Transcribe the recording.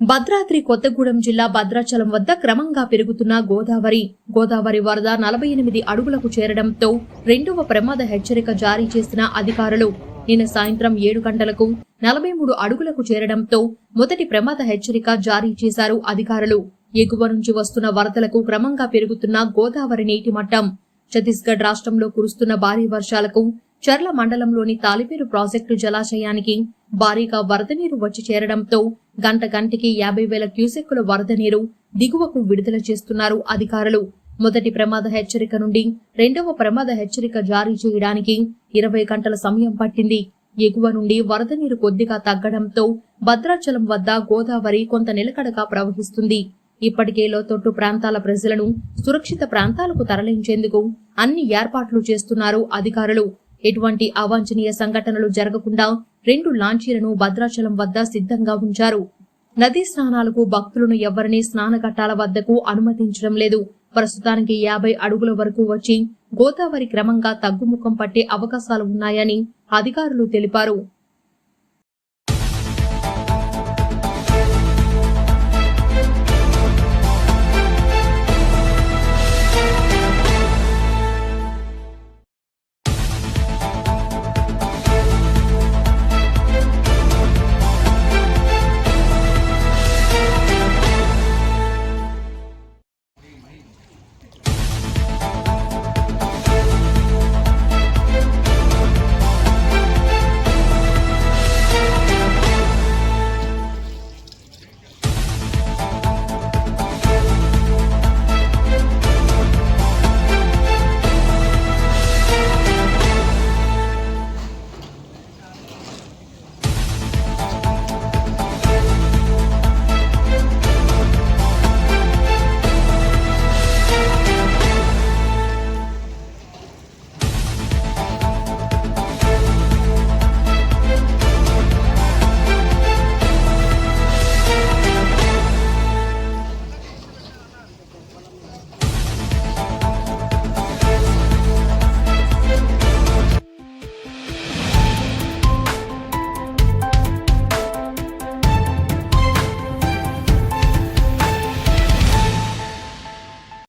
భద్రాద్రి కొత్తగూడెం జిల్లా భద్రాచలం వద్ద క్రమంగా పెరుగుతున్న గోదావరి. గోదావరి వరద నలభై ఎనిమిది అడుగులకు చేరడంతో రెండవ ప్రమాద హెచ్చరిక జారీ చేసిన అధికారులు నిన్న సాయంత్రం ఏడు గంటలకు నలభై మూడు అడుగులకు చేరడంతో మొదటి ప్రమాద హెచ్చరిక జారీ చేశారు అధికారులు. ఎగువ నుంచి వస్తున్న వరదలకు క్రమంగా పెరుగుతున్న గోదావరి నీటి మట్టం. ఛత్తీస్గఢ్ రాష్ట్రంలో కురుస్తున్న భారీ వర్షాలకు చర్ల మండలంలోని తాలిపేరు ప్రాజెక్టు జలాశయానికి భారీగా వరద నీరు వచ్చి చేరడంతో గంట గంటకి యాభై వేల క్యూసెక్కుల వరద నీరు దిగువకు విడుదల చేస్తున్నారు అధికారులు. మొదటి ప్రమాద హెచ్చరిక నుండి రెండవ ప్రమాద హెచ్చరిక జారీ చేయడానికి ఇరవై గంటల సమయం పట్టింది. ఎగువ నుండి వరద నీరు కొద్దిగా తగ్గడంతో భద్రాచలం వద్ద గోదావరి కొంత నిలకడగా ప్రవహిస్తుంది. ఇప్పటికే లోతట్టు ప్రాంతాల ప్రజలను సురక్షిత ప్రాంతాలకు తరలించేందుకు అన్ని ఏర్పాట్లు చేస్తున్నారు అధికారులు. ఎటువంటి అవాంఛనీయ సంఘటనలు జరగకుండా రెండు లాంచీలను భద్రాచలం వద్ద సిద్ధంగా ఉంచారు. నదీ స్నానాలకు భక్తులను ఎవరినీ స్నానఘట్టాల వద్దకు అనుమతించడం లేదు. ప్రస్తుతానికి యాభై అడుగుల వరకు వచ్చి గోదావరి క్రమంగా తగ్గుముఖం పట్టే అవకాశాలు ఉన్నాయని అధికారులు తెలిపారు.